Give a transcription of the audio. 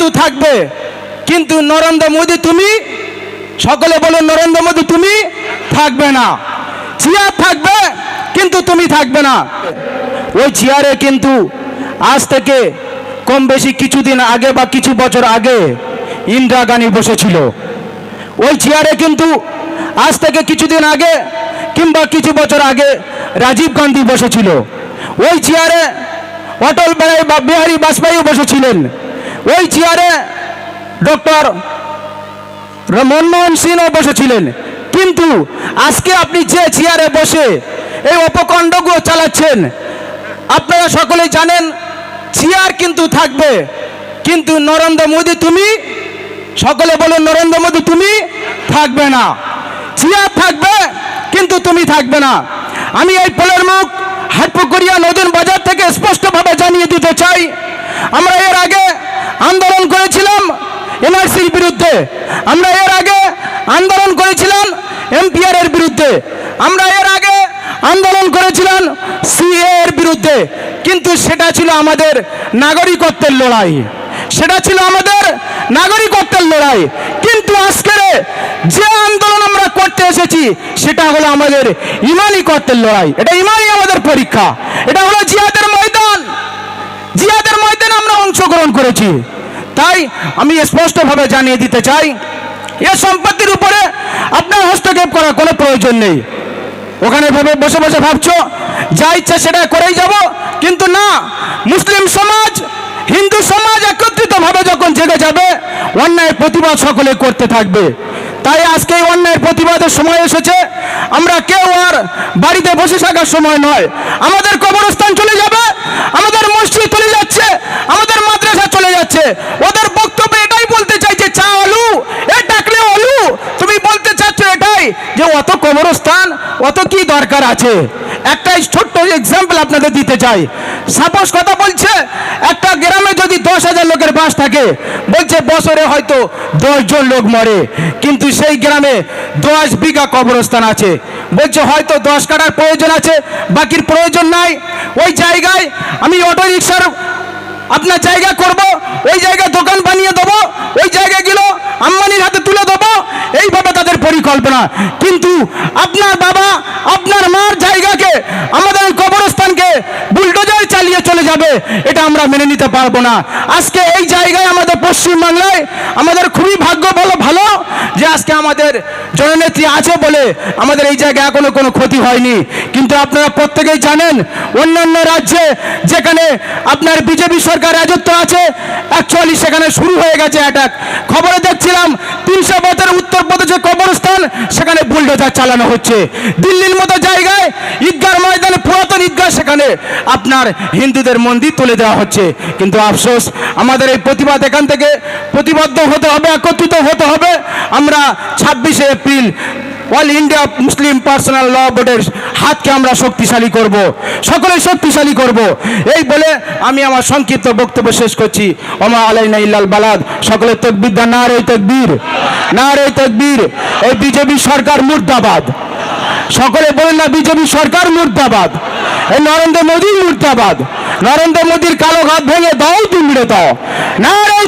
কিন্তু থাকবে। কিন্তু নরেন্দ্র মোদী তুমি, সকলে বলুন নরেন্দ্র মোদী তুমি থাকবে না। চেয়ার থাকবে, কিন্তু তুমি থাকবে না। ওই চেয়ারে কিন্তু আজ থেকে কম বেশি কিছুদিন আগে বা কিছু বছর আগে ইন্দিরা গান্ধী বসেছিল। ওই চেয়ারে কিন্তু আজ থেকে কিছুদিন আগে কিংবা কিছু বছর আগে রাজীব গান্ধী বসেছিল। ওই চেয়ারে অটল বিহারী বাজপেয়ী বসেছিলেন। ওই চেয়ারে ডক্টর মনমোহন সিংও বসেছিলেন। কিন্তু আজকে আপনি যে চেয়ারে বসে এই অপকাণ্ডগুলো চালাচ্ছেন, আপনারা সকলেই জানেন চেয়ার কিন্তু থাকবে। কিন্তু নরেন্দ্র মোদী তুমি, সকলে বলুন নরেন্দ্র মোদী তুমি থাকবে না। চেয়ার থাকবে, কিন্তু তুমি থাকবে না। আমি এই পোলের মুখ হাটপুকুরিয়া নদীর বাজার থেকে স্পষ্টভাবে জানিয়ে দিতে চাই আমরা এর আগে আন্দোলন করেছিলাম এনআরসির বিরুদ্ধে। আমরা এর আগে আন্দোলন করেছিলাম এমপিআর এর বিরুদ্ধে। আমরা এর আগে আন্দোলন করেছিলাম সিএ এর বিরুদ্ধে। কিন্তু সেটা ছিল আমাদের নাগরিকত্বের লড়াই। সেটা ছিল আমাদের নাগরিকত্বের লড়াই। কিন্তু আজকের যে আন্দোলন আমরা করতে এসেছি, সেটা হলো আমাদের ইমানি কর্তের লড়াই। এটা ইমানি আমাদের পরীক্ষা। এটা হলো জিহাদের ময়দান। জিহাদের ময়দানে আমরা অংশগ্রহণ করেছি। তাই আমি স্পষ্টভাবে জানিয়ে দিতে চাই, এ সম্পত্তির উপরে আপনার হস্তক্ষেপ করার কোনো প্রয়োজন নেই। ওখানে ভেবে বসে বসে ভাবছ, যা ইচ্ছা সেটা করেই যাব, কিন্তু না, মুসলিম সমাজ, হিন্দু সমাজ একত্রিতভাবে যখন জেগে যাবে, অন্যায়ের প্রতিবাদ সকলে করতে থাকবে। তাই আজকে এই অন্যায়ের প্রতিবাদের সময় এসেছে, আমরা কেউ আর বাড়িতে বসে থাকার সময় নয়। আমাদের কবরস্থান চলে যাবে, আমাদের মসজিদ চলে যাচ্ছে, আমাদের মাদ্রাসা চলে যাচ্ছে। অত কি দরকার আছে? একটা ছোট্ট এক্সাম্পল আপনাদের দিতে চাই। সাপোজ কথা বলছে, একটা গ্রামে যদি দশ হাজার লোকের বাস থাকে, বলছে বছরে হয়তো দশ জন লোক মরে, কিন্তু সেই গ্রামে দশ বিঘা কবরস্থান আছে। বলছে হয়তো দশ কাটার প্রয়োজন আছে, বাকির প্রয়োজন নাই। ওই জায়গায় আমি অটো রিক্সার আপনার জায়গা করব, ওই জায়গায় দোকান বানিয়ে দেবো, ওই জায়গাগুলো আম্বানির হাতে তুলে দেবো, এইভাবে তাদের পরিকল্পনা। কিন্তু আপনার বাবা আপনার মার জায়গাকে আমাদের এই কবরস্থানকে বুলডোজার চালিয়ে চলে যাবে এটা আমরা মেনে নিতে পারব না। আজকে এই জায়গায় আমাদের পশ্চিমবাংলায় আমাদের খুবই ভাগ্য বলো ভালো যে আজকে আমাদের জননেত্রী আছে বলে আমাদের এই জায়গায় এখনও কোনো ক্ষতি হয়নি। কিন্তু আপনারা প্রত্যেকেই জানেন, অন্যান্য রাজ্যে যেখানে আপনার বিজেপি সরকার রাজত্ব আছে অ্যাকচুয়ালি সেখানে শুরু হয়ে গেছে অ্যাটাক খবরে দেখছিলাম তিনশো বছর উত্তরপ্রদেশে কবরস্থান, সেখানে বুলডোজার চালানো হচ্ছে। দিল্লির মতো জায়গায় ঈদগার ময়দানে পুরাতন ঈদগাহ, সেখানে আপনার হিন্দুদের মন্দির তুলে দেওয়া হচ্ছে। কিন্তু আফসোস, আমাদের এই প্রতিবাদ এখান থেকে প্রতিবদ্ধ হতে হবে, একত্রিত হতে হবে। আমরা ছাব্বিশে April all India Muslim personal law বোর্ডের হাতকে আমরা শক্তিশালী করব সকলে শক্তিশালী করব। এই বলে আমি আমার সংক্ষিপ্ত বক্তব্য শেষ করছি। ওমা আলাইনা ইল্লাল বালাদ সকলে তকবির না রে তকবীর না রে তকবীর। এই বিজেপি সরকার মুর্দাবাদ। সকলে বলেন না বিজেপি সরকার মুর্দাবাদ। এই নরেন্দ্র মোদী মুর্দাবাদ। নরেন্দ্র মোদীর কালো হাত ভেঙে দাও তুমি দাও। না রে